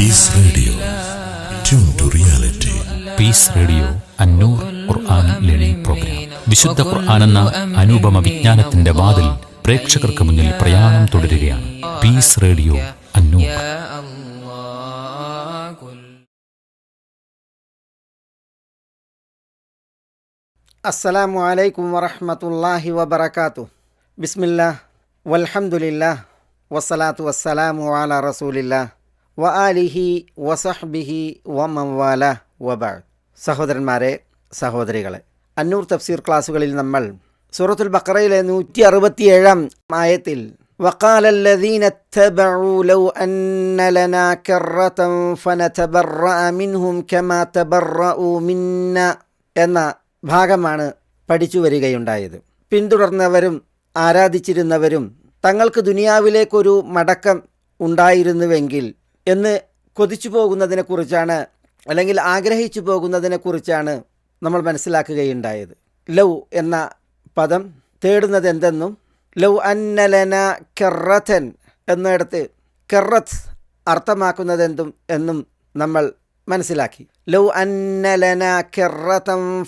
Peace radio Tune to reality. Peace radio Annoor Quran learning program വിശുദ്ധ ഖുർആൻ എന്ന അനുപമ വിജ്ഞാനത്തിന്റെ വാതിൽ പ്രേക്ഷകർക്ക് മുന്നിൽ പ്രയാണം തുടരുകയാണ്. Peace radio Annoor. അസ്സലാമു അലൈക്കും വറഹ്മത്തുള്ളാഹി വബർക്കാത്തു ബിസ്മില്ലാ വൽഹമുല്ല വസ്സലാത്തു വസ്സലാമു അലാ റസൂലില്ലാ വ ആലിഹി വസഹ്ബിഹി വമവാല വബഅദ് സഹോദരന്മാരെ സഹോദരികളെ അന്നൂർ തഫ്സീർ ക്ലാസ്സുകളിൽ നമ്മൾ സൂറത്തുൽ ബഖറയിലെ നൂറ്റി അറുപത്തിയേഴാം ആയത്തിൽ وقال الذين اتبعوا لو أن لنا كرة فنتبرأ منهم كما تبرأوا منا എന്ന ഭാഗമാണ് പഠിച്ചു വരികയുണ്ടായത് പിന്തുടർന്നവരും ആരാധിച്ചിരുന്നവരും തങ്ങൾക്ക് ദുനിയാവിലേക്കൊരു മടക്കം ഉണ്ടായിരുന്നുവെങ്കിൽ എന്ന് കൊതിച്ചു പോകുന്നതിനെക്കുറിച്ചാണ് അല്ലെങ്കിൽ ആഗ്രഹിച്ചു പോകുന്നതിനെക്കുറിച്ചാണ് നമ്മൾ മനസ്സിലാക്കുകയുണ്ടായത്. ലവ് എന്ന പദം തേടുന്നത് എന്തെന്നും ലൗ അന്നലന കെറത്തൻ എന്നിടത്ത് കെറത്ത് അർത്ഥമാക്കുന്നതെന്തും എന്നും നമ്മൾ മനസ്സിലാക്കി. ലൗ അന്നലന കെറത്തം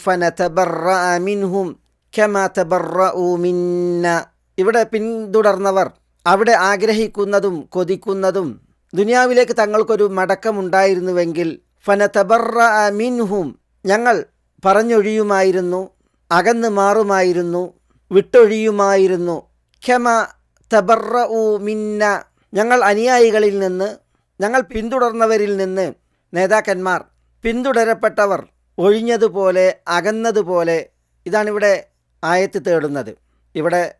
മിന്ന. ഇവിടെ പിന്തുടർന്നവർ അവിടെ ആഗ്രഹിക്കുന്നതും കൊതിക്കുന്നതും ദുനിയാവിലേക്ക് തങ്ങൾക്കൊരു മടക്കമുണ്ടായിരുന്നുവെങ്കിൽ ഫനതബറ മിൻഹും ഞങ്ങൾ പറഞ്ഞൊഴിയുമായിരുന്നു അകന്നു മാറുമായിരുന്നു വിട്ടൊഴിയുമായിരുന്നു. ഖമ തബറഉ മിന്ന ഞങ്ങൾ അനുയായികളിൽ നിന്ന് ഞങ്ങൾ പിന്തുടർന്നവരിൽ നിന്ന് നേതാക്കന്മാർ പിന്തുടരപ്പെട്ടവർ ഒഴിഞ്ഞതുപോലെ അകന്നതുപോലെ ഇതാണിവിടെ ആയത്ത് തേടുന്നത്. ഇവിടെ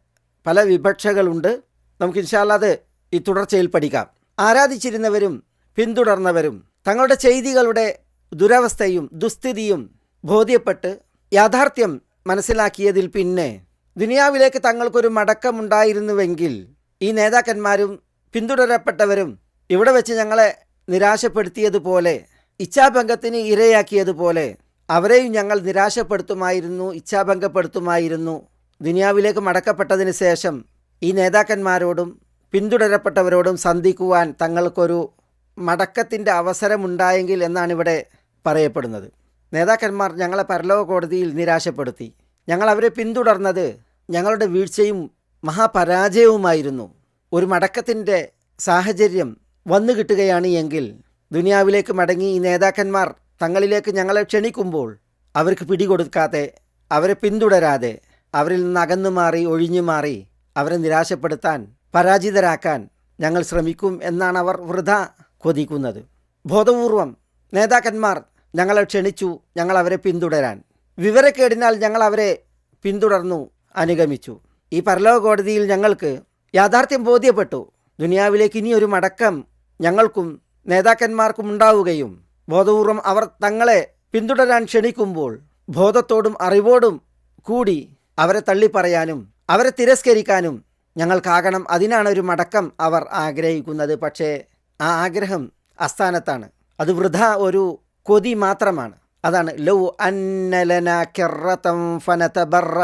പല വിപക്ഷകളുണ്ട് നമുക്ക് ഇൻഷാല്ല അത് ഈ തുടർച്ചയിൽ പഠിക്കാം. ആരാധിച്ചിരുന്നവരും പിന്തുടർന്നവരും തങ്ങളുടെ ചെയ്തികളുടെ ദുരവസ്ഥയും ദുസ്ഥിതിയും ബോധ്യപ്പെട്ട് യാഥാർത്ഥ്യം മനസ്സിലാക്കിയതിൽ പിന്നെ ദുനിയാവിലേക്ക് തങ്ങൾക്കൊരു മടക്കമുണ്ടായിരുന്നുവെങ്കിൽ ഈ നേതാക്കന്മാരും പിന്തുടരപ്പെട്ടവരും ഇവിടെ വെച്ച് ഞങ്ങളെ നിരാശപ്പെടുത്തിയതുപോലെ ഇച്ഛാഭംഗത്തിന് ഇരയാക്കിയതുപോലെ അവരെയും ഞങ്ങൾ നിരാശപ്പെടുത്തുമായിരുന്നു ഇച്ഛാഭംഗപ്പെടുത്തുമായിരുന്നു. ദുനിയാവിലേക്ക് മടക്കപ്പെട്ടതിന് ശേഷം ഈ നേതാക്കന്മാരോടും പിന്തുടരപ്പെട്ടവരോടും സന്ധിക്കുവാൻ തങ്ങൾക്കൊരു മടക്കത്തിന്റെ അവസരമുണ്ടായെങ്കിൽ എന്നാണ് ഇവിടെ പറയപ്പെടുന്നത്. നേതാക്കന്മാർ ഞങ്ങളെ പരലോക കോടതിയിൽ നിരാശപ്പെടുത്തി. ഞങ്ങൾ അവരെ പിന്തുടർന്നത് ഞങ്ങളുടെ വീഴ്ചയും മഹാപരാജയവുമായിരുന്നു. ഒരു മടക്കത്തിന്റെ സാഹചര്യം വന്നു കിട്ടുകയാണ് എങ്കിൽ ദുനിയാവിലേക്ക് മടങ്ങി ഈ നേതാക്കന്മാർ തങ്ങളിലേക്ക് ഞങ്ങളെ ക്ഷണിക്കുമ്പോൾ അവർക്ക് പിടികൊടുക്കാതെ അവരെ പിന്തുടരാതെ അവരിൽ നിന്ന് അകന്നു മാറി ഒഴിഞ്ഞു മാറി അവരെ നിരാശപ്പെടുത്താൻ പരാജിതരാക്കാൻ ഞങ്ങൾ ശ്രമിക്കും എന്നാണ് അവർ വൃഥ കൊതിക്കുന്നത്. ബോധപൂർവം നേതാക്കന്മാർ ഞങ്ങളെ ക്ഷണിച്ചു ഞങ്ങൾ അവരെ പിന്തുടരാൻ. വിവരക്കേടിനാൽ ഞങ്ങൾ അവരെ പിന്തുടർന്നു അനുഗമിച്ചു. ഈ പരലോക കോടതിയിൽ ഞങ്ങൾക്ക് യാഥാർത്ഥ്യം ബോധ്യപ്പെട്ടു. ദുനിയാവിലേക്ക് ഇനി ഒരു മടക്കം ഞങ്ങൾക്കും നേതാക്കന്മാർക്കും ഉണ്ടാവുകയും ബോധപൂർവം അവർ തങ്ങളെ പിന്തുടരാൻ ക്ഷണിക്കുമ്പോൾ ബോധത്തോടും അറിവോടും കൂടി അവരെ തള്ളിപ്പറയാനും അവരെ തിരസ്കരിക്കാനും ഞങ്ങൾക്കാകണം അതിനാണ് ഒരു മടക്കം അവർ ആഗ്രഹിക്കുന്നത്. പക്ഷേ ആ ആഗ്രഹം അസ്ഥാനത്താണ് അത് വൃഥ ഒരു കൊതി മാത്രമാണ്. അതാണ്. ലൗ അന്നലന കെറതം ഫനതബറ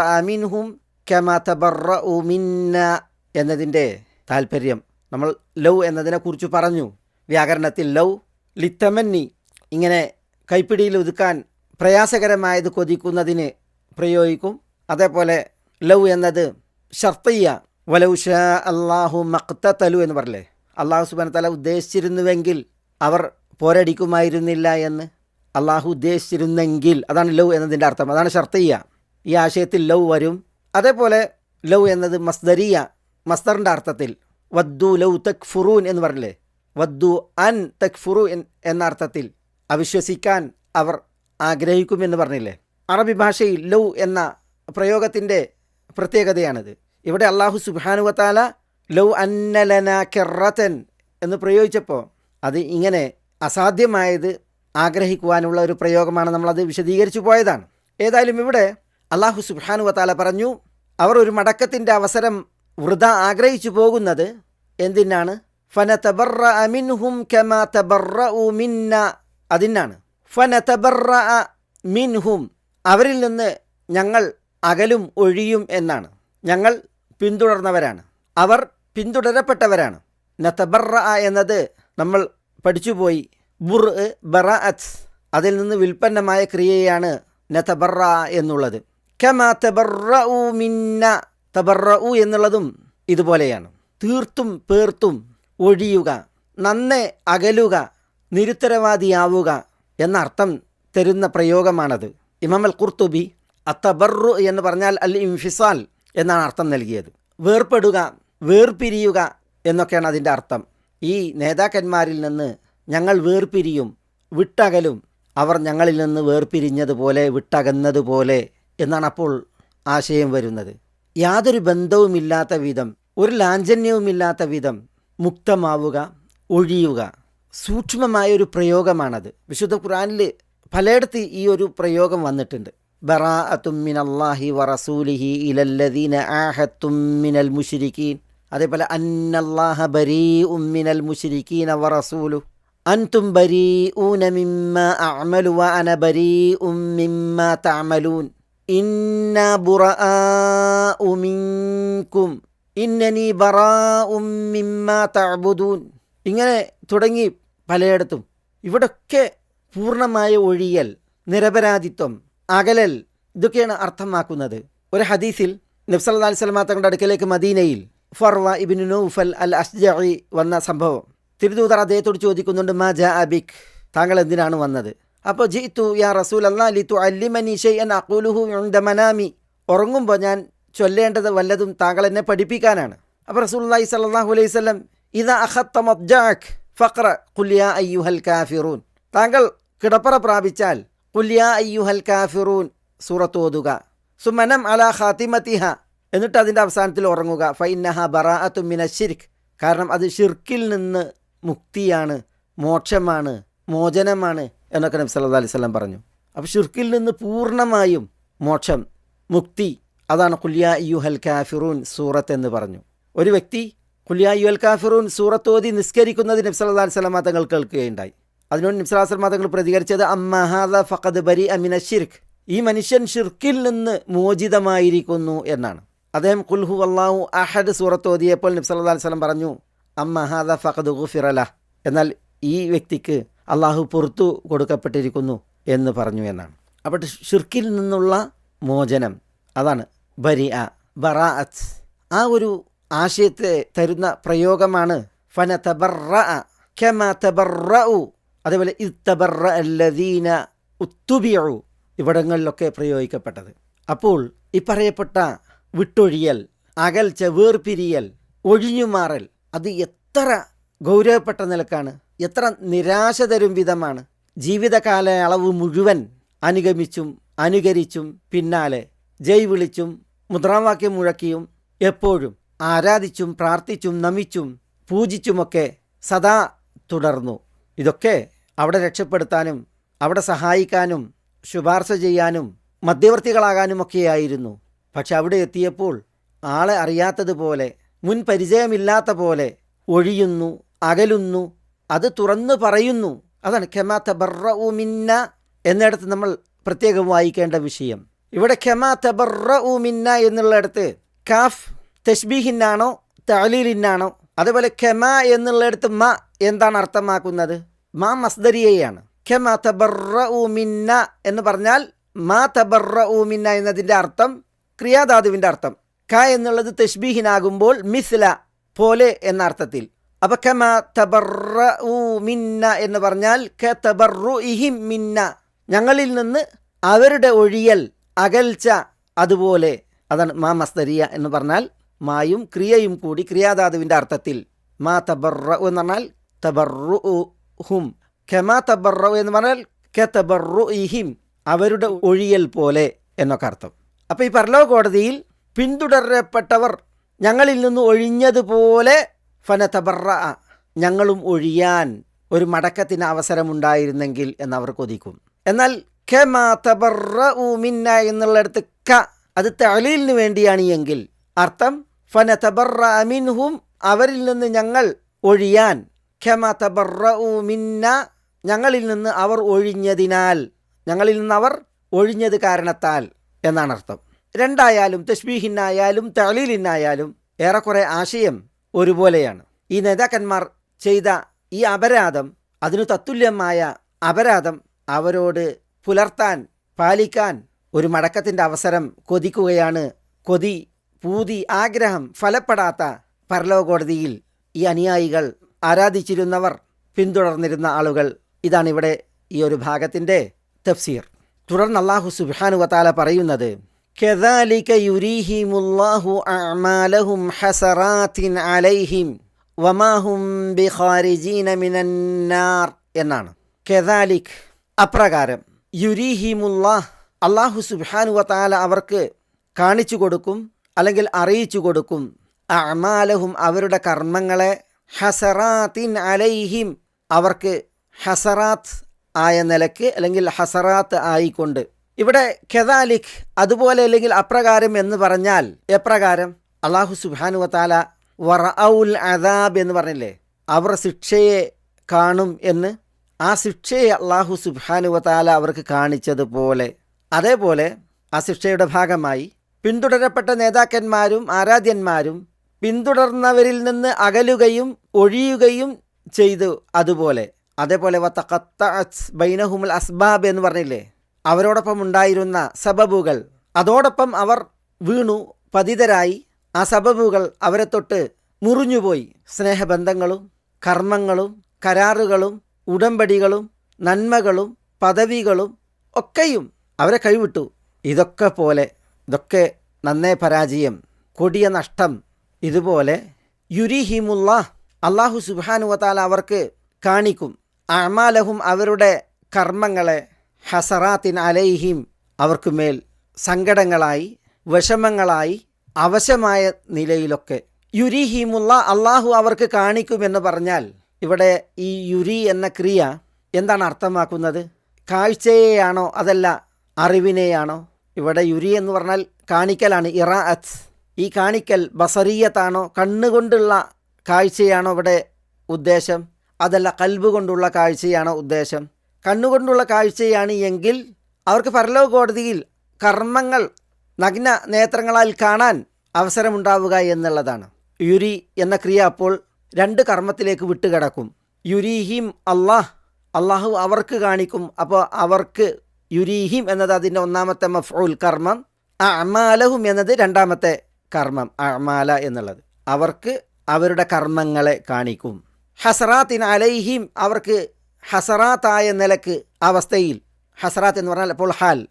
എന്നതിന്റെ താല്പര്യം നമ്മൾ ലൗ എന്നതിനെക്കുറിച്ച് പറഞ്ഞു. വ്യാകരണത്തിൽ ലൗ ലിത്തമന്നി ഇങ്ങനെ കൈപ്പിടിയിൽ ഒതുക്കാൻ പ്രയാസകരമായത് കൊതിക്കുന്നതിന് പ്രയോഗിക്കും. അതേപോലെ ലൗ എന്നത് ഷർത്തയ്യ വലൗഷ അള്ളാഹു മക്തലു എന്ന് പറഞ്ഞില്ലേ? അള്ളാഹു സുബാന തല ഉദ്ദേശിച്ചിരുന്നുവെങ്കിൽ അവർ പോരടിക്കുമായിരുന്നില്ല എന്ന്. അള്ളാഹു ഉദ്ദേശിച്ചിരുന്നെങ്കിൽ അതാണ് ലൗ എന്നതിന്റെ അർത്ഥം. അതാണ് ഷർത്തയ്യ. ഈ ആശയത്തിൽ ലൗ വരും. അതേപോലെ ലൗ എന്നത് മസ്ദരിയ മസ്തറിന്റെ അർത്ഥത്തിൽ വദ്ദു ലൗ തക് ഫുറൂൻ എന്ന് പറഞ്ഞില്ലേ? വദ്ദു അൻ തക് ഫുറു എന്ന അർത്ഥത്തിൽ അവിശ്വസിക്കാൻ അവർ ആഗ്രഹിക്കുമെന്ന് പറഞ്ഞില്ലേ? അറബി ഭാഷയിൽ ലൗ എന്ന പ്രയോഗത്തിന്റെ പ്രത്യേകതയാണിത്. ഇവിടെ അള്ളാഹു സുബാനുവത്താല ലൗ അന്നലന കെറത്തൻ എന്ന് പ്രയോഗിച്ചപ്പോൾ അത് ഇങ്ങനെ അസാധ്യമായത് ആഗ്രഹിക്കുവാനുള്ള ഒരു പ്രയോഗമാണ് നമ്മളത് വിശദീകരിച്ചു പോയതാണ്. ഏതായാലും ഇവിടെ അള്ളാഹു സുബാനു വത്താല പറഞ്ഞു അവർ ഒരു മടക്കത്തിന്റെ അവസരം വൃത ആഗ്രഹിച്ചു പോകുന്നത് എന്തിനാണ്? ഫന തബറ അമിൻഹും കമ തബറ മിന്ന അതിനാണ്. ഫന തബറ മിൻഹും അവരിൽ നിന്ന് ഞങ്ങൾ അകലും ഒഴിയും എന്നാണ്. ഞങ്ങൾ പിന്തുടർന്നവരാണ്. അവർ പിന്തുടരപ്പെട്ടവരാണ്. നത്തബറ എന്നത് നമ്മൾ പഠിച്ചുപോയി. ബുർ ബറ ബറാഅത്ത് അതിൽ നിന്ന് വിൽപ്പന്നമായ ക്രിയയാണ് നത്തബറ എന്നുള്ളത്. കമാ തബറ മിന്ന തബറഉ എന്നുള്ളതും ഇതുപോലെയാണ്. തീർത്തും പേർത്തും ഒഴിയുക നന്നെ അകലുക നിരുത്തരവാദിയാവുക എന്ന അർത്ഥം തരുന്ന പ്രയോഗമാണത്. ഇമാം അൽ അത്തബറു എന്ന് പറഞ്ഞാൽ അൽ ഇംഫിസാൽ എന്നാണ് അർത്ഥം നൽകിയത്. വേർപെടുക വേർപിരിയുക എന്നൊക്കെയാണ് അതിന്റെ അർത്ഥം. ഈ നേതാക്കന്മാരിൽ നിന്ന് ഞങ്ങൾ വേർപിരിയും വിട്ടകലും അവർ ഞങ്ങളിൽ നിന്ന് വേർപിരിഞ്ഞതുപോലെ വിട്ടകന്നതുപോലെ എന്നാണ് അപ്പോൾ ആശയം വരുന്നത്. യാതൊരു ബന്ധവുമില്ലാത്ത വിധം ഒരു ലാഞ്ചന്യവുമില്ലാത്ത വിധം മുക്തമാവുക ഒഴിയുക സൂക്ഷ്മമായ ഒരു പ്രയോഗമാണത്. വിശുദ്ധ ഖുറാനിൽ പലയിടത്ത് ഈ ഒരു പ്രയോഗം വന്നിട്ടുണ്ട്. ബറാഅത്തും വ വറസൂലിഹി ഇലല്ലദീന ആഹത്തും മിനൽ മുശ്രിക്കീൻ അതേപോലെ അന്നല്ലാഹ ബരീ ഉമ്മിനൽ മുഷിരിക്കീന വറസൂലു. അൻതും ബരീ ഊന മിമ്മ അമലു വ അന ബരീ മിമ്മ തഅമലൂൻ. ഇന്ന ബുറആഉ മിൻകും ഇന്നനി ബറാഉം മിമ്മ തഅബുദൂൻ. ഇങ്ങനെ തുടങ്ങി പലയിടത്തും. ഇവിടൊക്കെ പൂർണമായ ഒഴിയൽ നിരപരാധിത്വം അകലൽ ഇതൊക്കെയാണ് അർത്ഥമാക്കുന്നത്. ഒരു ഹദീസിൽ നബ്സല്ലാ അലിസ്ലാം തങ്ങളുടെ അടുക്കലേക്ക് മദീനയിൽ ഫർവ ഇബിൻ നൂഫൽ അൽ അസ്ജി വന്ന സംഭവം. തിരുദൂതർ അദ്ദേഹത്തോട് ചോദിക്കുന്നുണ്ട് മാ ജ അബിക് താങ്കൾ എന്തിനാണ് വന്നത്? അപ്പോൾ ജി തു യാ റസൂൽ അല്ലാ ലിത്തു അല്ലിമനി ഷെയ്ൻ അക്കൂലുഹു ഉറങ്ങുമ്പോൾ ഞാൻ ചൊല്ലേണ്ടത് വല്ലതും താങ്കൾ എന്നെ പഠിപ്പിക്കാനാണ്. അപ്പോൾ റസൂൽ സല്ലാഹു അലൈഹി സ്വലം ഇതാ അഹത്ത മബ്ജാഖ് ഫഖ്റ കുല്യ അയ്യുഹൽ കാഫിറൂൻ. താങ്കൾ കിടപ്പറ പ്രാപിച്ചാൽ കാഫിറൂൻ സൂറത്തോതുക സുമനം അല ഖാത്തിമത്തിഹ എന്നിട്ട് അതിന്റെ അവസാനത്തിൽ ഉറങ്ങുക. ഫൈനഹ ബറാഅത്തു മിന കാരണം അത് ഷിർക്കിൽ നിന്ന് മുക്തിയാണ് മോക്ഷമാണ് മോചനമാണ് എന്നൊക്കെ നബി സല്ലല്ലാഹു അലൈഹി പറഞ്ഞു. അപ്പോൾ ഷിർക്കിൽ നിന്ന് പൂർണമായും മോക്ഷം മുക്തി അതാണ് കുല്യ യുഹൽ കാഫിറൂൻ സൂറത്ത് എന്ന് പറഞ്ഞു. ഒരു വ്യക്തി കുല്യ യുഹൽ കാഫിറൂൻ സൂറത്തോതി നിസ്കരിക്കുന്നത് നബ്സ് അലൈഹി വസല്ലം തങ്ങൾ കേൾക്കുകയുണ്ടായി. അതിനോട് വസല്ലം തങ്ങൾ പ്രതികരിച്ചത് അമ്മഹാദ ഫഖദ് ബരി അമിന ഷിർക്ക് ഈ മനുഷ്യൻ ഷിർക്കിൽ നിന്ന് മോചിതമായിരിക്കുന്നു എന്നാണ്. അദ്ദേഹം കുൽഹു അള്ളാഹു അഹദ് സൂറത്ത് ഓതിയപ്പോൾ നബി സല്ലല്ലാഹു അലൈഹി വസല്ലം പറഞ്ഞു അമ്മഹാദ ഫഖദ് ഗുഫിറല എന്നാൽ ഈ വ്യക്തിക്ക് അള്ളാഹു പുറത്തു കൊടുക്കപ്പെട്ടിരിക്കുന്നു എന്ന് പറഞ്ഞു എന്നാണ്. അപ്പോൾ ഷിർക്കിൽ നിന്നുള്ള മോചനം അതാണ് ബരി അ ബറാഅത്ത്. ആ ഒരു ആശയത്തെ തരുന്ന പ്രയോഗമാണ് ഫന തബറ കമ തബറഉ അതേപോലെ ഇത്തബറ അല്ലദീന ഉത്തുബിയു ഇവിടങ്ങളിലൊക്കെ പ്രയോഗിക്കപ്പെട്ടത്. അപ്പോൾ ഈ പറയപ്പെട്ട വിട്ടൊഴിയൽ അകൽച്ച വേർപിരിയൽ ഒഴിഞ്ഞുമാറൽ അത് എത്ര ഗൗരവപ്പെട്ട നിലക്കാണ് എത്ര നിരാശ തരും വിധമാണ്. ജീവിതകാലയളവ് മുഴുവൻ അനുഗമിച്ചും അനുകരിച്ചും പിന്നാലെ ജയ് വിളിച്ചും മുദ്രാവാക്യം മുഴക്കിയും എപ്പോഴും ആരാധിച്ചും പ്രാർത്ഥിച്ചും നമിച്ചും പൂജിച്ചുമൊക്കെ സദാ തുടർന്നു. ഇതൊക്കെ അവിടെ രക്ഷപ്പെടുത്താനും അവിടെ സഹായിക്കാനും ശുപാർശ ചെയ്യാനും മധ്യവർത്തികളാകാനുമൊക്കെയായിരുന്നു. പക്ഷെ അവിടെ എത്തിയപ്പോൾ ആളെ അറിയാത്തതുപോലെ മുൻ പരിചയമില്ലാത്ത പോലെ ഒഴിയുന്നു അകലുന്നു അത് തുറന്നു പറയുന്നു. അതാണ് ഖെമാ തബറ മിന്ന എന്നിടത്ത് നമ്മൾ പ്രത്യേകം വായിക്കേണ്ട വിഷയം. ഇവിടെ ഖെമാ തബറ മിന്ന എന്നുള്ളിടത്ത് കാഫ് തഷ്ബീഹിനാണോ തലീലിനാണോ അതേപോലെ ഖെമ എന്നുള്ളിടത്ത് മ എന്താണ് അർത്ഥമാക്കുന്നത്? മാ മസ്ദരിയയാണ്. ഖെമ തബറ ഉമിന്ന എന്ന് പറഞ്ഞാൽ മാ തബറ ഉമിന്ന എന്നതിന്റെ അർത്ഥം ക്രിയാധാതുവിന്റെ അർത്ഥം. ക എന്നുള്ളത് തഷ്ബീഹിനാകുമ്പോൾ മിസ്ല പോലെ എന്ന അർത്ഥത്തിൽ. അപ്പൊ ഖമ തബറ ഉമിന്ന എന്ന് പറഞ്ഞാൽ ക തബറു ഇഹിം മിന്ന. ഞങ്ങളിൽ നിന്ന് അവരുടെ ഒഴിയൽ അകൽച്ച അതുപോലെ. അതാണ് മാ മസ്തരിയ എന്ന് പറഞ്ഞാൽ മായും ക്രിയയും കൂടി ക്രിയാധാതുവിന്റെ അർത്ഥത്തിൽ മാ തബറ എന്ന് പറഞ്ഞാൽ തബറു ഹും ഖമാ തബറ എന്ന് പറഞ്ഞാൽ കെ തബറു ഇഹിം അവരുടെ ഒഴിയൽ പോലെ എന്നൊക്കെ അർത്ഥം. അപ്പോൾ ഈ പരലോക കോടതിയിൽ പിന്തുടരപ്പെട്ടവർ ഞങ്ങളിൽ നിന്ന് ഒഴിഞ്ഞതുപോലെ ഫന തബറ ഞങ്ങളും ഒഴിയാൻ ഒരു മടക്കത്തിന് അവസരമുണ്ടായിരുന്നെങ്കിൽ എന്നവർ കൊതിക്കും എന്നാൽ ഖെമാ തബറ മിന്ന എന്നുള്ളിടത്ത് ക അത് തലീലിന് വേണ്ടിയാണ് എങ്കിൽ അർത്ഥം ഫന തബറ മിൻഹും അവരിൽ നിന്ന് ഞങ്ങൾ ഒഴിയാൻ. ഖെമ തബറ മിന്ന ഞങ്ങളിൽ നിന്ന് അവർ ഒഴിഞ്ഞതിനാൽ ഞങ്ങളിൽ നിന്ന് അവർ ഒഴിഞ്ഞത് കാരണത്താൽ എന്നാണ് അർത്ഥം രണ്ടായാലും തഷ്ബീഹിനായാലും തലീലിനായാലും ഏറെക്കുറെ ആശയം ഒരുപോലെയാണ്. ഈ നേതാക്കന്മാർ ചെയ്ത ഈ അപരാധം അതിനു തത്തുല്യമായ അപരാധം അവരോട് പുലർത്താൻ പാലിക്കാൻ ഒരു മടക്കത്തിന്റെ അവസരം കൊതിക്കുകയാണ് കൊതി പൂതി ആഗ്രഹം ഫലപ്പെടാത്ത പരലോകോടതിയിൽ ഈ അനുയായികൾ ആരാധിച്ചിരുന്നവർ പിന്തുടർന്നിരുന്ന ആളുകൾ ഇതാണ് ഇവിടെ ഈ ഒരു ഭാഗത്തിൻ്റെ തഫ്സീർ തുടർന്ന് അള്ളാഹു സുബ്ഹാനു വതാല പറയുന്നത് كذلك يريهم الله أعمالهم حسرات عليهم وما هم بخارجين من النار എന്നാണ് കെദാലിക് അപ്രകാരം യുരീഹിമുല്ലാഹ് അള്ളാഹു സുബ്ഹാനു വതാല അവർക്ക് കാണിച്ചു കൊടുക്കും അല്ലെങ്കിൽ അറിയിച്ചു കൊടുക്കും. അമാലഹും അവരുടെ കർമ്മങ്ങളെ ഹസറാത്തിൻ അലൈഹിം അവർക്ക് ഹസറാത്ത് ആയ നിലയ്ക്ക് അല്ലെങ്കിൽ ഹസറാത്ത് ആയിക്കൊണ്ട്. ഇവിടെ ഖെദാലിഖ് അതുപോലെ അല്ലെങ്കിൽ അപ്രകാരം എന്ന് പറഞ്ഞാൽ എപ്രകാരം? അള്ളാഹു സുബാനു വത്താല വറൌൽ അദാബ് എന്ന് പറഞ്ഞില്ലേ? അവർ ശിക്ഷയെ കാണും എന്ന് ആ ശിക്ഷയെ അള്ളാഹു സുബാനു വത്താല അവർക്ക് കാണിച്ചതുപോലെ. അതേപോലെ ആ ശിക്ഷയുടെ ഭാഗമായി പിന്തുടരപ്പെട്ട നേതാക്കന്മാരും ആരാധ്യന്മാരും പിന്തുടർന്നവരിൽ നിന്ന് അകലുകയും ഒഴിയുകയും ചെയ്തു അതുപോലെ. അതേപോലെ ബൈനഹുമുൽ അസ്ബാബ് എന്ന് പറഞ്ഞില്ലേ? അവരോടൊപ്പം ഉണ്ടായിരുന്ന സബബുകൾ. അതോടൊപ്പം അവർ വീണു പതിതരായി. ആ സബബുകൾ അവരെ തൊട്ട് മുറിഞ്ഞുപോയി. സ്നേഹബന്ധങ്ങളും കർമ്മങ്ങളും കരാറുകളും ഉടമ്പടികളും നന്മകളും പദവികളും ഒക്കെയും അവരെ കൈവിട്ടു. ഇതൊക്കെ പോലെ ഇതൊക്കെ നന്നേ പരാജയം കൊടിയ നഷ്ടം ഇതുപോലെ യുരിഹിമുള്ള അള്ളാഹു സുബാനുവത്താൽ അവർക്ക് കാണിക്കും. അമാലഹും അവരുടെ കർമ്മങ്ങളെ ഹസറാത്തിൻ അലൈഹിം അവർക്ക് മേൽ സങ്കടങ്ങളായി വിഷമങ്ങളായി അവശമായ നിലയിലൊക്കെ. യുരിഹിമുള്ള അള്ളാഹു അവർക്ക് കാണിക്കുമെന്ന് പറഞ്ഞാൽ ഇവിടെ ഈ യുരി എന്ന ക്രിയ എന്താണ് അർത്ഥമാക്കുന്നത്? കാഴ്ചയെയാണോ അതല്ല അറിവിനെയാണോ? ഇവിടെ യുരി എന്ന് പറഞ്ഞാൽ കാണിക്കലാണ് ഇറാഅത്ത് ഈ കാണിക്കൽ ബസറിയത്താണോ കണ്ണുകൊണ്ടുള്ള കാഴ്ചയാണോ ഇവിടെ ഉദ്ദേശം? അതല്ല കൽബ് കൊണ്ടുള്ള കാഴ്ചയാണോ ഉദ്ദേശം? കണ്ണുകൊണ്ടുള്ള കാഴ്ചയാണ് എങ്കിൽ അവർക്ക് പരലോക കോടതിയിൽ കർമ്മങ്ങൾ നഗ്ന നേത്രങ്ങളാൽ കാണാൻ അവസരമുണ്ടാവുക എന്നുള്ളതാണ്. യുരി എന്ന ക്രിയ അപ്പോൾ രണ്ട് കർമ്മത്തിലേക്ക് വിട്ടുകിടക്കും. യുരീഹിം അള്ളാഹ് അള്ളാഹു അവർക്ക് കാണിക്കും അപ്പോൾ അവർക്ക് യുരീഹിം എന്നത് അതിന്റെ ഒന്നാമത്തെ മഫ്ഊൽ കർമ്മം അമാലഹും എന്നത് രണ്ടാമത്തെ കർമ്മം അമാല എന്നുള്ളത്. അവർക്ക് അവരുടെ കർമ്മങ്ങളെ കാണിക്കും. ഹസറാത്തിൻ അലൈഹിം അവർക്ക് ഹസറാത്തായ നിലയ്ക്ക് അവസ്ഥയിൽ ഹസറാത്ത് എന്ന് പറഞ്ഞാൽ അപ്പോൾ ഹാൽ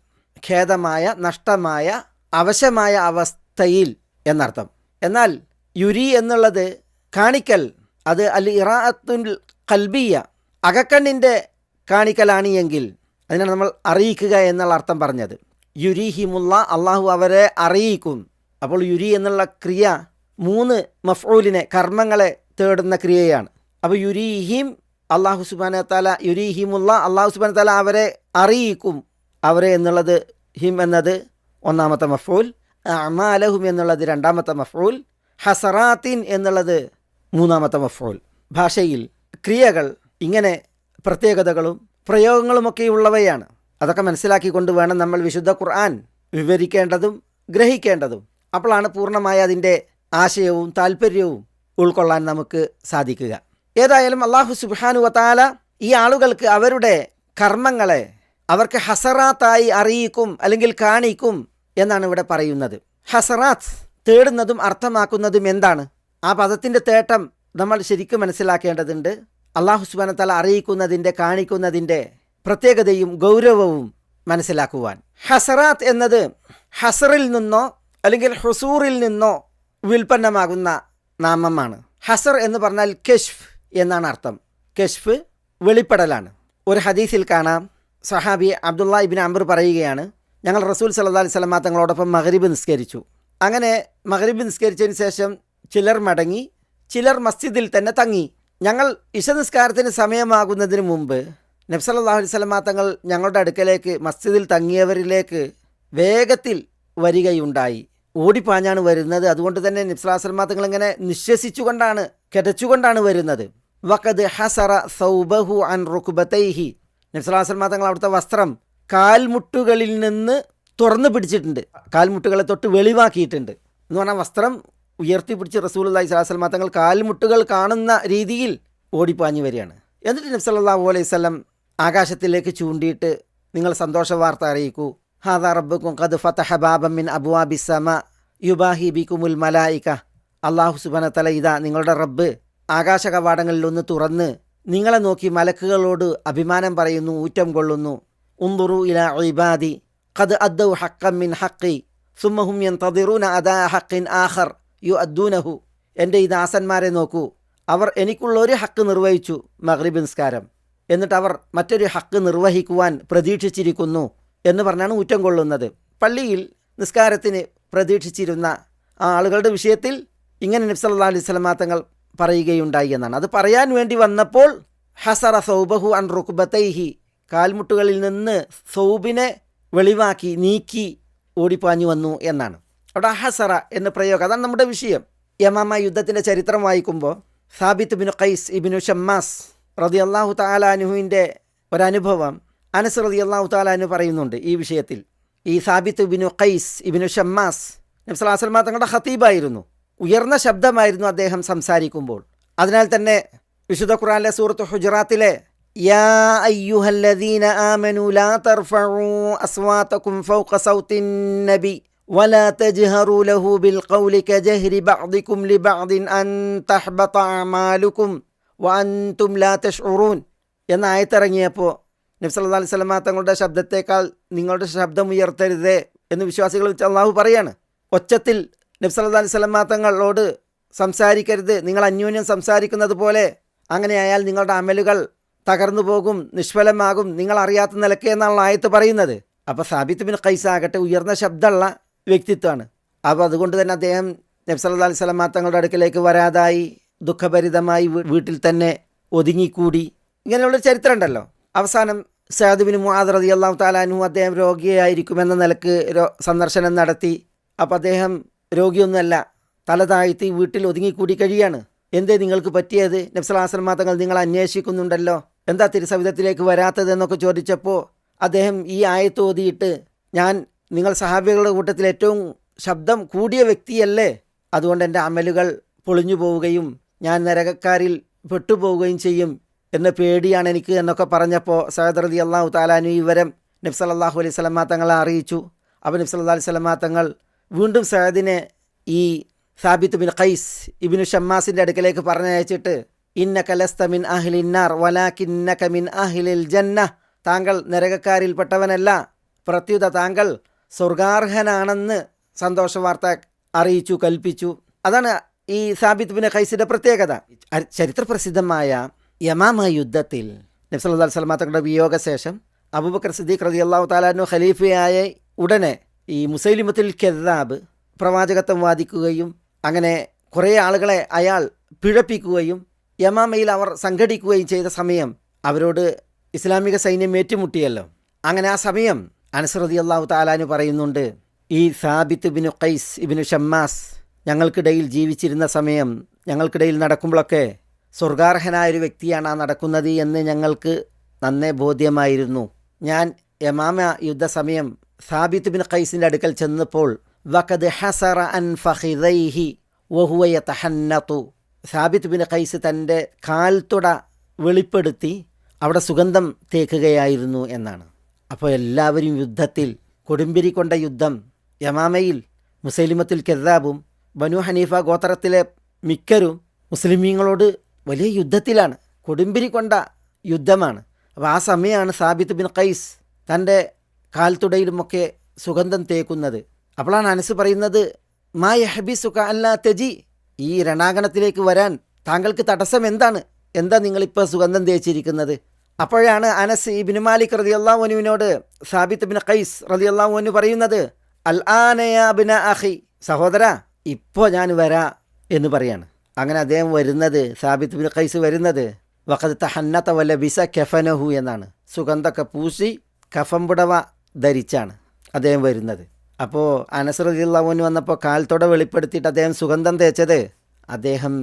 ഖേദമായ നഷ്ടമായ അവശമായ അവസ്ഥയിൽ എന്നർത്ഥം. എന്നാൽ യുരി എന്നുള്ളത് കാണിക്കൽ അത് അൽ ഇറാഅത്തുൽ കൽബിയ അകക്കണ്ണിന്റെ കാണിക്കലാണ് എങ്കിൽ അതിനാണ് നമ്മൾ അറിയിക്കുക എന്നുള്ള അർത്ഥം പറഞ്ഞത്. യുരിഹിമുള്ള അള്ളാഹു അവരെ അറിയിക്കും. അപ്പോൾ യുരി എന്നുള്ള ക്രിയ മൂന്ന് മഫ്ഊലിനെ കർമ്മങ്ങളെ തേടുന്ന ക്രിയയാണ്. അപ്പോൾ യുരീഹിം അള്ളാഹു സുബാന താല യുരീഹിമുള്ള അള്ളാഹു സുബാന താല അവരെ അറിയിക്കും. അവരെ എന്നുള്ളത് ഹിം എന്നത് ഒന്നാമത്തെ മഫൂൽ അമാലഹും എന്നുള്ളത് രണ്ടാമത്തെ മഫൂൽ ഹസറാത്തിൻ എന്നുള്ളത് മൂന്നാമത്തെ മഫൂൽ ഭാഷയിൽ ക്രിയകൾ ഇങ്ങനെ പ്രത്യേകതകളും പ്രയോഗങ്ങളുമൊക്കെ ഉള്ളവയാണ് അതൊക്കെ മനസ്സിലാക്കിക്കൊണ്ട് വേണം നമ്മൾ വിശുദ്ധ ഖുർആൻ വിവരിക്കേണ്ടതും ഗ്രഹിക്കേണ്ടതും. അപ്പോഴാണ് പൂർണമായ അതിന്റെ ആശയവും താല്പര്യവും ഉൾക്കൊള്ളാൻ നമുക്ക് സാധിക്കുക. ഏതായാലും അള്ളാഹു സുബാനു വത്താല ഈ ആളുകൾക്ക് അവരുടെ കർമ്മങ്ങളെ അവർക്ക് ഹസറാത്തായി അറിയിക്കും അല്ലെങ്കിൽ കാണിക്കും എന്നാണ് ഇവിടെ പറയുന്നത്. ഹസറാത്ത് തേടുന്നതും അർത്ഥമാക്കുന്നതും എന്താണ്? ആ പദത്തിന്റെ തേട്ടം നമ്മൾ ശരിക്കും മനസ്സിലാക്കേണ്ടതുണ്ട്. അള്ളാഹു സുബാന തല അറിയിക്കുന്നതിന്റെ കാണിക്കുന്നതിന്റെ പ്രത്യേകതയും ഗൗരവവും മനസ്സിലാക്കുവാൻ. ഹസറാത്ത് എന്നത് ഹസറിൽ നിന്നോ അല്ലെങ്കിൽ ഹുസൂറിൽ നിന്നോ വിൽപ്പന്നമാകുന്ന നാമമാണ്. ഹസർ എന്ന് പറഞ്ഞാൽ കെഷ്ഫ് എന്നാണ് അർത്ഥം. കെഷ്ഫ് വെളിപ്പെടലാണ്. ഒരു ഹദീസിൽ കാണാം. സഹാബി അബ്ദുള്ള ഇബിൻ അമർ പറയുകയാണ് ഞങ്ങൾ റസൂൽ സല്ലാ അലൈഹി സ്വലമ തങ്ങളോടൊപ്പം മഹരീബ് നിസ്കരിച്ചു. അങ്ങനെ മഹരീബ് നിസ്കരിച്ചതിന് ശേഷം ചിലർ മടങ്ങി ചിലർ മസ്ജിദിൽ തന്നെ തങ്ങി. ഞങ്ങൾ ഇഷനിസ്കാരത്തിന് സമയമാകുന്നതിന് മുമ്പ് നബ്സല്ലാഹു അലൈഹി സ്വലമ തങ്ങൾ ഞങ്ങളുടെ അടുക്കലേക്ക് മസ്ജിദിൽ തങ്ങിയവരിലേക്ക് വേഗത്തിൽ വരികയുണ്ടായി. ഓടിപ്പാഞ്ഞാണ് വരുന്നത്. അതുകൊണ്ട് തന്നെ നിബ്സലാസ്ലമ തങ്ങൾ ഇങ്ങനെ നിശ്വസിച്ചുകൊണ്ടാണ് കിതച്ചുകൊണ്ടാണ് വരുന്നത്. വക്കത് ഹസറ സൗബഹു അൻ റുക്കുബത്തൈഹി നബ്സലാസ്ലമ തങ്ങൾ അവിടുത്തെ വസ്ത്രം കാൽമുട്ടുകളിൽ നിന്ന് തുറന്നു പിടിച്ചിട്ടുണ്ട്. കാൽമുട്ടുകളെ തൊട്ട് വെളിവാക്കിയിട്ടുണ്ട്. എന്ന് പറഞ്ഞാൽ വസ്ത്രം ഉയർത്തി പിടിച്ച് റസൂൽ അള്ളഹി സ്വലാസ്ലമ തങ്ങൾ കാൽമുട്ടുകൾ കാണുന്ന രീതിയിൽ ഓടിപ്പാഞ്ഞു വരികയാണ്. എന്നിട്ട് നബ്സ് അല്ലാഹു അലൈഹി വസല്ലം ആകാശത്തിലേക്ക് ചൂണ്ടിയിട്ട് നിങ്ങൾ സന്തോഷ വാർത്ത അറിയിക്കൂ. ഹാദാ റബ്ബുക്കും ഖദ് ഫതഹ ബാബമിൻ മിൻ ബിസമ യുബാഹി ബിക്കുമുൽ മലായിക്ക അള്ളാഹു സുബന തല ഇതാ നിങ്ങളുടെ റബ്ബ് ആകാശ കവാടങ്ങളിൽ ഒന്ന് തുറന്ന് നിങ്ങളെ നോക്കി മലക്കുകളോട് അഭിമാനം പറയുന്നു ഊറ്റം കൊള്ളുന്നു. ഉന്തുറു ഇല ഇബാദി. ഖദ് അദ്ദൗ ഹക്കം മിൻ ഹക്കി സുമ്മഹും യന്തദിറൂന അദാ ഹക്കിൻ ആഖർ. യു അദ്ദൂനഹു എന്റെ ഈ ദാസന്മാരെ നോക്കൂ. അവർ എനിക്കുള്ള ഒരു ഹക്ക് നിർവഹിച്ചു മഗ്രിബ് നിസ്കാരം. എന്നിട്ട് അവർ മറ്റൊരു ഹക്ക് നിർവഹിക്കുവാൻ പ്രതീക്ഷിച്ചിരിക്കുന്നു എന്ന് പറഞ്ഞാണ് ഊറ്റം കൊള്ളുന്നത്. പള്ളിയിൽ നിസ്കാരത്തിന് പ്രതീക്ഷിച്ചിരുന്ന ആ ആളുകളുടെ വിഷയത്തിൽ ഇങ്ങനെ നബ്സല്ലാ അലൈഹി സ്വലമാ തങ്ങൾ പറയുകയുണ്ടായി എന്നാണ്. അത് പറയാൻ വേണ്ടി വന്നപ്പോൾ ഹസറ സൗബഹു അൻ റുക്ബത്തൈഹി കാൽമുട്ടുകളിൽ നിന്ന് സൗബിനെ വെളിവാക്കി നീക്കി ഓടിപ്പാഞ്ഞു വന്നു എന്നാണ്. അവിടെ എന്ന പ്രയോഗം. അതാണ് നമ്മുടെ വിഷയം. യമാമ യുദ്ധത്തിന്റെ ചരിത്രം വായിക്കുമ്പോൾ Thabit bin Qais ibn Shammas റതി അള്ളാഹു താലാനുഹുവിന്റെ ഒരനുഭവം അനസ് റതി അള്ളാഹു താലാനു പറയുന്നുണ്ട് ഈ വിഷയത്തിൽ. ഈ Thabit bin Qais ibn Shammas നബ്സലാസ്ലമ തങ്ങളുടെ ഖത്തീബായിരുന്നു. ഉയർന്ന ശബ്ദമായിരുന്നു അദ്ദേഹം സംസാരിക്കുമ്പോൾ. അതിനാൽ തന്നെ വിശുദ്ധ ഖുറാനിലെ സൂറത്ത് ഹുജറാത്തിലെ യാ ആമനു ലാ തർഫഉ അസ്വാതകും ഫൗഖ സൗത്തിൻ നബി ولا تجهروا له بالقول كجهر بعضكم لبعض أن تحبط أعمالكم وأنتم لا تشعرون എന്ന ആയത്തിറങ്ങിയപ്പോൾ നബ്സല്ലാ അലൈഹി സ്വലമ തങ്ങളുടെ ശബ്ദത്തേക്കാൾ നിങ്ങളുടെ ശബ്ദം ഉയർത്തരുതേ എന്ന് വിശ്വാസികൾ വെച്ച് അള്ളാഹു പറയാണ് ഒച്ചത്തിൽ നബ്സല്ലാ അലൈഹി സ്വലമ തങ്ങളോട് സംസാരിക്കരുത് നിങ്ങൾ അന്യോന്യം സംസാരിക്കുന്നത് പോലെ അങ്ങനെയായാൽ നിങ്ങളുടെ അമലുകൾ തകർന്നു പോകും നിഷ്ഫലമാകും നിങ്ങൾ അറിയാത്ത നിലയ്ക്ക് എന്നാണ് ആയത്ത് പറയുന്നത് അപ്പോൾ സാബിത്ത് ബിൻ ഖൈസ് ആകട്ടെ ഉയർന്ന ശബ്ദമുള്ള വ്യക്തിത്വമാണ്. അപ്പോൾ അതുകൊണ്ട് തന്നെ അദ്ദേഹം നബ്സല്ലാ അലൈഹി സ്വലം തങ്ങളുടെ അടുക്കലേക്ക് വരാതായി ദുഃഖഭരിതമായി വീട്ടിൽ തന്നെ ഒതുങ്ങിക്കൂടി. ഇങ്ങനെയുള്ള ചരിത്രം ഉണ്ടല്ലോ. അവസാനം സാദുബിന് മുഹാദ് റതി അള്ളാഹു താലാനു അദ്ദേഹം രോഗിയായിരിക്കുമെന്ന നിലയ്ക്ക് സന്ദർശനം നടത്തി. അപ്പോൾ അദ്ദേഹം രോഗിയൊന്നുമല്ല തല താഴ്ത്തി വീട്ടിൽ ഒതുങ്ങിക്കൂടി കഴിയാണ്. എന്തേ നിങ്ങൾക്ക് പറ്റിയത്? നബ്സലാസ്ലമാ തങ്ങൾ നിങ്ങൾ അന്വേഷിക്കുന്നുണ്ടല്ലോ. എന്താ തിരുസവിധത്തിലേക്ക് വരാത്തതെന്നൊക്കെ ചോദിച്ചപ്പോൾ അദ്ദേഹം ഈ ആയത്ത് ഓതിയിട്ട് ഞാൻ നിങ്ങൾ സഹാബികളുടെ കൂട്ടത്തിൽ ഏറ്റവും ശബ്ദം കൂടിയ വ്യക്തിയല്ലേ? അതുകൊണ്ട് എന്റെ അമലുകൾ പൊളിഞ്ഞു പോവുകയും ഞാൻ നരകക്കാരിൽ പെട്ടുപോവുകയും ചെയ്യും എന്ന പേടിയാണ് എനിക്ക് എന്നൊക്കെ പറഞ്ഞപ്പോൾ സഹദർദി അള്ളാഹു താലാനു ഇവരം നബ്സ് അല്ലാഹു അലൈഹി സ്വലമാ തങ്ങളെ അറിയിച്ചു. അപ്പോൾ നബ്സല്ലാ അലൈഹി സ്വലമാ തങ്ങൾ വീണ്ടും സഹദിനെ ഈ സാബിത്ത് ബിൻ ഖൈസ് ഇബിനു ഷമ്മാസിന്റെ അടുക്കലേക്ക് പറഞ്ഞയച്ചിട്ട് ഇന്ന കലസ്ത മിൻ അഹ്ലിന്നാർ വലാക്കിന്നക മിൻ അഹ്ലിൽ ജന്ന താങ്കൾ നരകക്കാരിൽപ്പെട്ടവനല്ല പ്രത്യുത താങ്കൾ സ്വർഗാർഹനാണെന്ന് സന്തോഷ വാർത്ത അറിയിച്ചു കൽപ്പിച്ചു. അതാണ് ഈ സാബിത് ബിൻ ഖൈസിന്റെ പ്രത്യേകത. ചരിത്ര ചരിത്രപ്രസിദ്ധമായ യമാമ യുദ്ധത്തിൽ നബ്സല്ലാ സ്വലമാ തങ്ങളുടെ വിയോഗശേഷം അബൂബക്കർ സിദ്ദീഖ് റതി അള്ളാഹു താലാനു ഖലീഫയായ ഉടനെ ഈ മുസൈലിമത്തിൽ കെദാബ് പ്രവാചകത്വം വാദിക്കുകയും അങ്ങനെ കുറേ ആളുകളെ അയാൾ പിഴപ്പിക്കുകയും യമാമയിൽ അവർ സംഘടിക്കുകയും ചെയ്ത സമയം അവരോട് ഇസ്ലാമിക സൈന്യം ഏറ്റുമുട്ടിയല്ലോ. അങ്ങനെ ആ സമയം അനസ്രതി അള്ളാഹു താലാനു പറയുന്നുണ്ട് ഈ Thabit bin Qais ibn Shammas ഞങ്ങൾക്കിടയിൽ ജീവിച്ചിരുന്ന സമയം ഞങ്ങൾക്കിടയിൽ നടക്കുമ്പോഴൊക്കെ സ്വർഗാർഹനായ ഒരു വ്യക്തിയാണ് ആ നടക്കുന്നത് എന്ന് ഞങ്ങൾക്ക് നന്നേ ബോധ്യമായിരുന്നു. ഞാൻ യമാമ യുദ്ധസമയം സാബിത്ത് ബിൻ ഖൈസിന്റെ അടുക്കൽ ചെന്നപ്പോൾ വഖദ് ഹസറ അൻ ഫഹിദൈഹി വഹുവയ തഹന്നത്തു സാബിത്ത് ബിൻ ഖൈസ് തന്റെ കാൽത്തുട വെളിപ്പെടുത്തി അവിടെ സുഗന്ധം തേക്കുകയായിരുന്നു എന്നാണ്. അപ്പോൾ എല്ലാവരും യുദ്ധത്തിൽ കൊടുമ്പിരി കൊണ്ട യുദ്ധം യമാമയിൽ മുസൈലിമത്തിൽ കെദാബും ബനു ഹനീഫ ഗോത്രത്തിലെ മിക്കരും മുസ്ലിമീങ്ങളോട് വലിയ യുദ്ധത്തിലാണ് കൊടുമ്പിരി കൊണ്ട യുദ്ധമാണ്. അപ്പോൾ ആ സമയമാണ് സാബിത്ത് ബിൻ ഖൈസ് തന്റെ കാൽത്തുടയിലുമൊക്കെ സുഗന്ധം തേക്കുന്നത്. അപ്പോഴാണ് അനസ് പറയുന്നത് മാ യഹബി സുഖ അല്ല തെജി. ഈ രണാങ്കണത്തിലേക്ക് വരാൻ താങ്കൾക്ക് തടസ്സം എന്താണ്? എന്താ നിങ്ങളിപ്പോൾ സുഗന്ധം തേച്ചിരിക്കുന്നത്? അപ്പോഴാണ് അനസ് ഇബിന് മാലിക് റതി അള്ളാഹുനുവിനോട് സാബിത്ത് ബിൻ ഖൈസ് റതി അള്ളാഹുനു പറയുന്നത് അൽ ആനയാബിന അഹി സഹോദര ഇപ്പോൾ ഞാൻ വരാ എന്ന് പറയാണ്. അങ്ങനെ അദ്ദേഹം വരുന്നത് സാബിത്ത് ബിൻ ഖൈസ് വരുന്നത് വഖദ് തഹന്നത്ത വല്ല ബിസ കെഫനഹു എന്നാണ്. സുഗന്ധമൊക്കെ പൂശി കഫംപുടവ ധരിച്ചാണ് അദ്ദേഹം വരുന്നത്. അപ്പോൾ അനസ്രദിള്ളവന് വന്നപ്പോൾ കാൽത്തോടെ വെളിപ്പെടുത്തിയിട്ട് അദ്ദേഹം സുഗന്ധം തേച്ചത് അദ്ദേഹം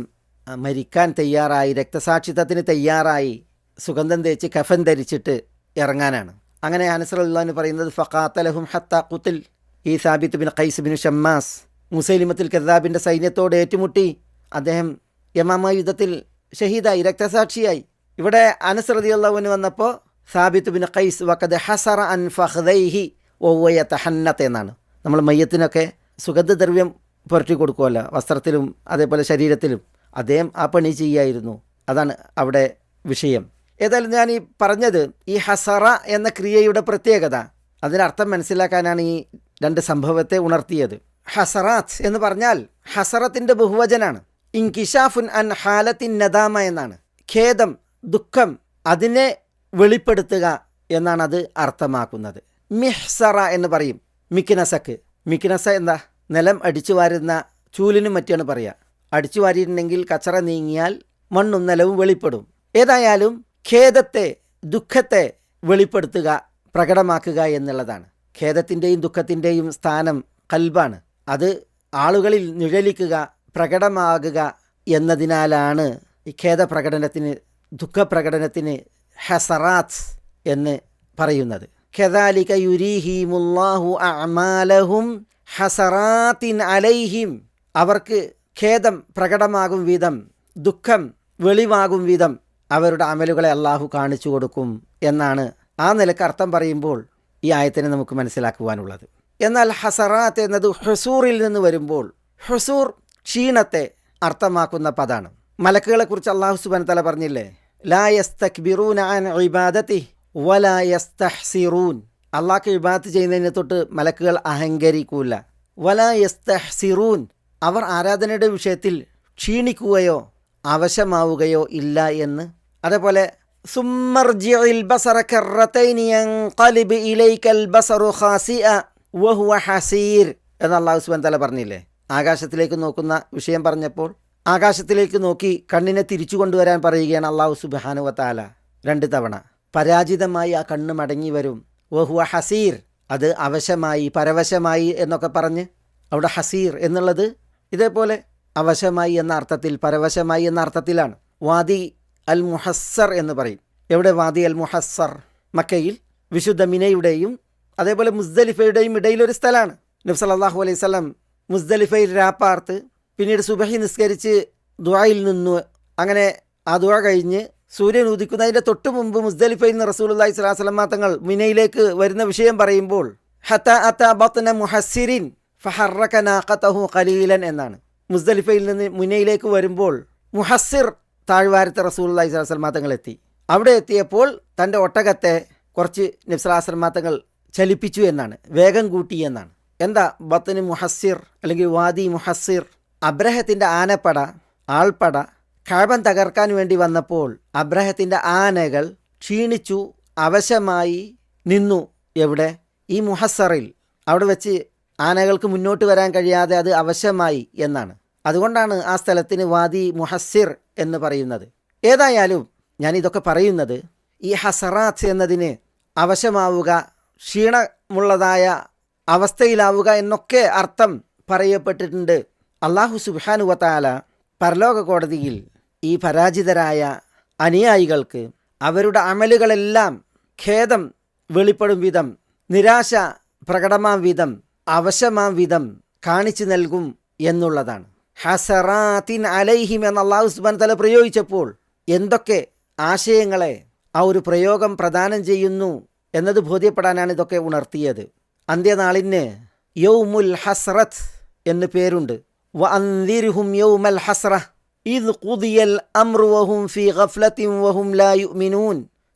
മരിക്കാൻ തയ്യാറായി രക്തസാക്ഷിത്വത്തിന് തയ്യാറായി സുഗന്ധം തേച്ച് കഫൻ ധരിച്ചിട്ട് ഇറങ്ങാനാണ്. അങ്ങനെ അനസ്രല്ലാന്ന് പറയുന്നത് ഫഖാത്തലഹും ഹത്ത കുത്തിൽ ഈ Thabit bin Qais bin Shammas. മുസൈലിമത്തിൽ കദാബിന്റെ സൈന്യത്തോട് ഏറ്റുമുട്ടി അദ്ദേഹം യമാമ യുദ്ധത്തിൽ ഷഹീദായി രക്തസാക്ഷിയായി. ഇവിടെ അനുസൃതിയുള്ളവന് വന്നപ്പോൾ സാബിത്ത് ബിൻ ഖൈസ് വക്കത് ഹസറ അൻ ഫഹ്ദൈഹി ഒവ്വയ തഹന്നത്ത് എന്നാണ്. നമ്മൾ മയ്യത്തിനൊക്കെ സുഗന്ധദ്രവ്യം പുരട്ടി കൊടുക്കുമല്ലോ വസ്ത്രത്തിലും അതേപോലെ ശരീരത്തിലും. അദ്ദേഹം ആ പണി ചെയ്യായിരുന്നു. അതാണ് അവിടെ വിഷയം. ഏതായാലും ഞാൻ ഈ പറഞ്ഞത് ഈ ഹസറ എന്ന ക്രിയയുടെ പ്രത്യേകത അതിനർത്ഥം മനസ്സിലാക്കാനാണ് ഈ രണ്ട് സംഭവത്തെ ഉണർത്തിയത്. ഹസറാത്ത് എന്ന് പറഞ്ഞാൽ ഹസറത്തിന്റെ ബഹുവചനാണ്. ഇൻകിഷാഫുൻ അൻ ഹാലത്തിൻ നദാമ എന്നാണ്. ഖേദം ദുഃഖം അതിനെ വെളിപ്പെടുത്തുക എന്നാണ് അത് അർത്ഥമാക്കുന്നത്. മിഹ്സറ എന്ന് പറയും. മിക്കിനസക്ക് മിക്കിനസ എന്താ? നിലം അടിച്ചു വാരുന്ന ചൂലിനും മറ്റാണ് പറയുക അടിച്ചു വാരിയിട്ടുണ്ടെങ്കിൽ കച്ചറ നീങ്ങിയാൽ മണ്ണും നിലവും വെളിപ്പെടും. ഏതായാലും ഖേദത്തെ ദുഃഖത്തെ വെളിപ്പെടുത്തുക പ്രകടമാക്കുക എന്നുള്ളതാണ്. ഖേദത്തിന്റെയും ദുഃഖത്തിന്റെയും സ്ഥാനം കൽബാണ്. അത് ആളുകളിൽ നിഴലിക്കുക പ്രകടമാകുക എന്നതിനാലാണ് ഈ ഖേദപ്രകടനത്തിന് ദുഃഖപ്രകടനത്തിന് ഹസറാത്ത് എന്ന് പറയുന്നത്. ഖെദാലിക യുരീഹിമുല്ലാഹു അമാലഹും ഹസറാത്തിൻ അലൈഹിം. അവർക്ക് ഖേദം പ്രകടമാകും വിധം ദുഃഖം വെളിവാകും വിധം അവരുടെ അമലുകളെ അള്ളാഹു കാണിച്ചു കൊടുക്കും എന്നാണ് ആ നിലയ്ക്ക് അർത്ഥം പറയുമ്പോൾ ഈ ആയത്തിനെ നമുക്ക് മനസ്സിലാക്കുവാനുള്ളത്. എന്നാൽ ഹസറാത്ത് എന്നത് ഹസൂറിൽ നിന്ന് വരുമ്പോൾ ഹസൂർ ക്ഷീണത്തെ അർത്ഥമാക്കുന്ന പദാണ്. മലക്കുകളെക്കുറിച്ച് അള്ളാഹു സുബൻ തല പറഞ്ഞില്ലേ? ലാ യസ്തക്ബിറൂന അൻ ഇബാദത്തി വലാ യസ്തഹ്സിറൂൻ. അള്ളാഹ്ക്ക് ഇബാദത്ത് ചെയ്യുന്നതിനെ തൊട്ട് മലക്കുകൾ അഹങ്കരിക്കൂല. വലാ യസ്തഹ്സിറൂൻ. അവർ ആരാധനയുടെ വിഷയത്തിൽ ക്ഷീണിക്കുകയോ അവശമാവുകയോ ഇല്ല എന്ന്. അതേപോലെ എന്ന് പറഞ്ഞില്ലേ? ആകാശത്തിലേക്ക് നോക്കുന്ന വിഷയം പറഞ്ഞപ്പോൾ ആകാശത്തിലേക്ക് നോക്കി കണ്ണിനെ തിരിച്ചു കൊണ്ടുവരാൻ പറയുകയാണ് അള്ളാഹു സുബാനു രണ്ട് തവണ. പരാജിതമായി ആ കണ്ണ് മടങ്ങി വരും. വഹുവ ഹസീർ. അത് അവശമായി പരവശമായി എന്നൊക്കെ പറഞ്ഞ് അവിടെ ഹസീർ എന്നുള്ളത് ഇതേപോലെ അവശമായി എന്ന അർത്ഥത്തിൽ പരവശമായി എന്ന അർത്ഥത്തിലാണ്. വാദി അൽ മുഹസ്സർ എന്ന് പറയും. എവിടെ വാദി അൽ മുഹസ്സർ മക്കയിൽ വിശുദ്ധ മിനയുടെയും അതേപോലെ മുസ്ദലിഫയുടെയും ഇടയിലൊരു സ്ഥലമാണ്. നബ്സല്ലാഹു അലൈഹി സ്വലം മുസ്ദലിഫയിൽ രാപ്പാർത്ത് പിന്നീട് സുബഹി നിസ്കരിച്ച് ദുആയിൽ നിന്നു. അങ്ങനെ ആ ദുആ കഴിഞ്ഞ് സൂര്യൻ ഉദിക്കുന്നതിന്റെ തൊട്ട് മുമ്പ് മുസ്ദലിഫയിൽ നിന്ന് റസൂലുള്ളാഹി സ്വലാഹു വസ്ലം തങ്ങൾ മിനയിലേക്ക് വരുന്ന വിഷയം പറയുമ്പോൾ ഹത്ത അത്ത ബത്ന മുഹസ്സിരിൻ ഫഹറക്കനാഖത്തഹു ഖലീലൻ എന്നാണ്. മുസ്ദലിഫയിൽ നിന്ന് മുനയിലേക്ക് വരുമ്പോൾ മുഹസ്സിർ താഴ്വാരത്തെ റസൂലുള്ളാഹി അള്ളഹി വസ്ലം തങ്ങൾ എത്തി. അവിടെ എത്തിയപ്പോൾ തന്റെ ഒട്ടകത്തെ കുറച്ച് നബ്സലാസ്ലം തങ്ങൾ ചലിപ്പിച്ചു എന്നാണ്. വേഗം കൂട്ടി എന്നാണ്. എന്താ? ബത്തന് മുഹസ്സിർ അല്ലെങ്കിൽ വാദി മുഹസ്സിർ അബ്രഹത്തിന്റെ ആനപ്പട ആൾപ്പട കഴബൻ തകർക്കാൻ വേണ്ടി വന്നപ്പോൾ അബ്രഹത്തിന്റെ ആനകൾ ക്ഷീണിച്ചു അവശമായി നിന്നു എവിടെ? ഈ മുഹസ്സറിൽ. അവിടെ വെച്ച് ആനകൾക്ക് മുന്നോട്ട് വരാൻ കഴിയാതെ അത് അവശമായി എന്നാണ്. അതുകൊണ്ടാണ് ആ സ്ഥലത്തിന് വാദി മുഹസ്സിർ എന്ന് പറയുന്നത്. ഏതായാലും ഞാൻ ഇതൊക്കെ പറയുന്നത് ഈ ഹസറാത്ത് എന്നതിന് അവശമാവുക ക്ഷീണമുള്ളതായ അവസ്ഥയിലാവുക എന്നൊക്കെ അർത്ഥം പറയപ്പെട്ടിട്ടുണ്ട്. അള്ളാഹു സുബാനുവത്താല പരലോക കോടതിയിൽ ഈ പരാജിതരായ അനുയായികൾക്ക് അവരുടെ അമലുകളെല്ലാം ഖേദം വെളിപ്പെടും വിധം നിരാശ പ്രകടമാം വിധം അവശമാം വിധം കാണിച്ചു നൽകും എന്നുള്ളതാണ്. ഹസറാത്തിൻ അലൈഹിം എന്ന അള്ളാഹു സുബാൻ തല പ്രയോഗിച്ചപ്പോൾ എന്തൊക്കെ ആശയങ്ങളെ ആ ഒരു പ്രയോഗം പ്രദാനം ചെയ്യുന്നു എന്നത് ബോധ്യപ്പെടാനാണ് ഇതൊക്കെ ഉണർത്തിയത്. അന്ത്യനാളിന് യൗമുൽ ഹസ്രത്ത് എന്ന് പേരുണ്ട്. വ യൗമൽ ലാ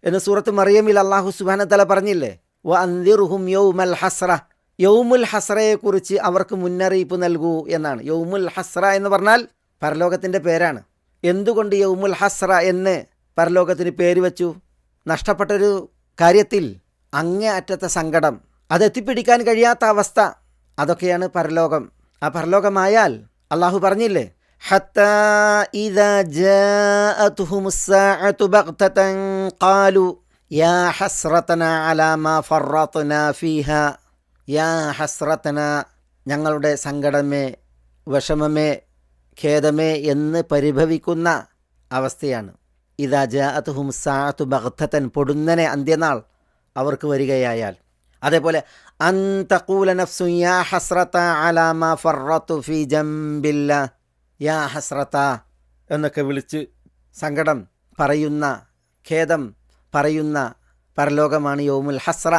എന്ന് സൂറത്ത് മറിയമിൽ അള്ളാഹു സുബാന തല പറഞ്ഞില്ലേ? വ അന്തിർഹും യൗമൽ ഹസ്ര യൗമുൽ ഹസ്രയെക്കുറിച്ച് അവർക്ക് മുന്നറിയിപ്പ് നൽകൂ എന്നാണ് യൗമുൽ ഹസ്ര എന്ന് പറഞ്ഞാൽ പരലോകത്തിൻ്റെ പേരാണ് എന്തുകൊണ്ട് യൗമുൽ ഹസ്ര എന്ന് പരലോകത്തിന് പേര് വെച്ചു നഷ്ടപ്പെട്ടൊരു കാര്യത്തിൽ അങ്ങേ അറ്റത്തെ സങ്കടം അതെത്തിപ്പിടിക്കാൻ കഴിയാത്ത അവസ്ഥ അതൊക്കെയാണ് പരലോകം ആ പരലോകമായാൽ അള്ളാഹു പറഞ്ഞില്ലേ حتى إذا جاءتهم الساعة بغتة قالوا يا حسرتنا على ما فرطنا فيها യാ ഹസ്രത്തന ഞങ്ങളുടെ സങ്കടമേ വിഷമമേ ഖേദമേ എന്ന് പരിഭവിക്കുന്ന അവസ്ഥയാണ്. ഇതാ ജാഅത്തുഹും സാഅത്തു ബഗ്തൻ പൊടുന്നനെ അന്ത്യനാൾ അവർക്ക് വരികയായാൽ. അതേപോലെ അന്തകൂല നഫ്സു യാ ഹസ്രത്ത അലാമ ഫറത്തു ഫി ജംബില്ല. യാ ഹസ്രത്ത എന്നൊക്കെ വിളിച്ച് സങ്കടം പറയുന്ന ഖേദം പറയുന്ന പരലോകമാണ് യോമുൽ ഹസ്ര.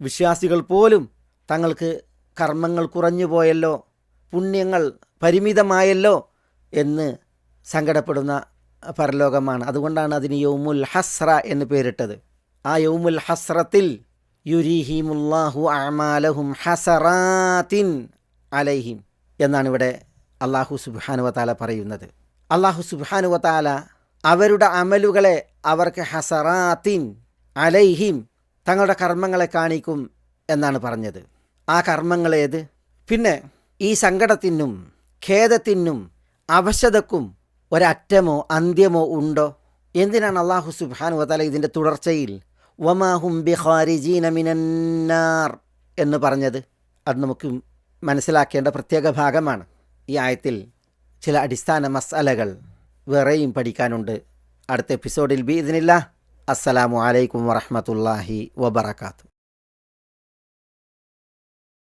വിശ്വാസികൾ പോലും തങ്ങൾക്ക് കർമ്മങ്ങൾ കുറഞ്ഞു പോയല്ലോ പുണ്യങ്ങൾ പരിമിതമായല്ലോ എന്ന് സങ്കടപ്പെടുന്ന പരലോകമാണ്. അതുകൊണ്ടാണ് അതിന് യൗമുൽ ഹസ്ര എന്ന് പേരിട്ടത്. ആ യൗമുൽ ഹസ്രത്തിൽ യുരിഹിമുല്ലാഹു അമാലഹും ഹസറാത്തിൻ അലൈഹിം എന്നാണ് ഇവിടെ അള്ളാഹു സുബാനുവത്താല പറയുന്നത്. അള്ളാഹു സുബാനുവത്താല അവരുടെ അമലുകളെ അവർക്ക് ഹസറാത്തിൻ അലൈഹിം തങ്ങളുടെ കർമ്മങ്ങളെ കാണിക്കും എന്നാണ് പറഞ്ഞത്. ആ കർമ്മങ്ങളേത് പിന്നെ ഈ സങ്കടത്തിനും ഖേദത്തിനും അവശതക്കും ഒരറ്റമോ അന്ത്യമോ ഉണ്ടോ? എന്തിനാണ് അള്ളാഹു സുബാനു സുബാനുവത്താല ഇതിന്റെ തുടർച്ചയിൽ വമാഹും ബിഹാരിജീനമിനാർ എന്ന് പറഞ്ഞത്? അത് നമുക്ക് മനസ്സിലാക്കേണ്ട പ്രത്യേക ഭാഗമാണ്. ഈ ആയത്തിൽ ചില അടിസ്ഥാന മസാലകൾ വേറെയും പഠിക്കാനുണ്ട്. അടുത്ത എപ്പിസോഡിൽ ബി ഇതിനില്ല അസ്സലാമു അലൈക്കും വറഹമത്തല്ലാഹി വബർക്കാത്തു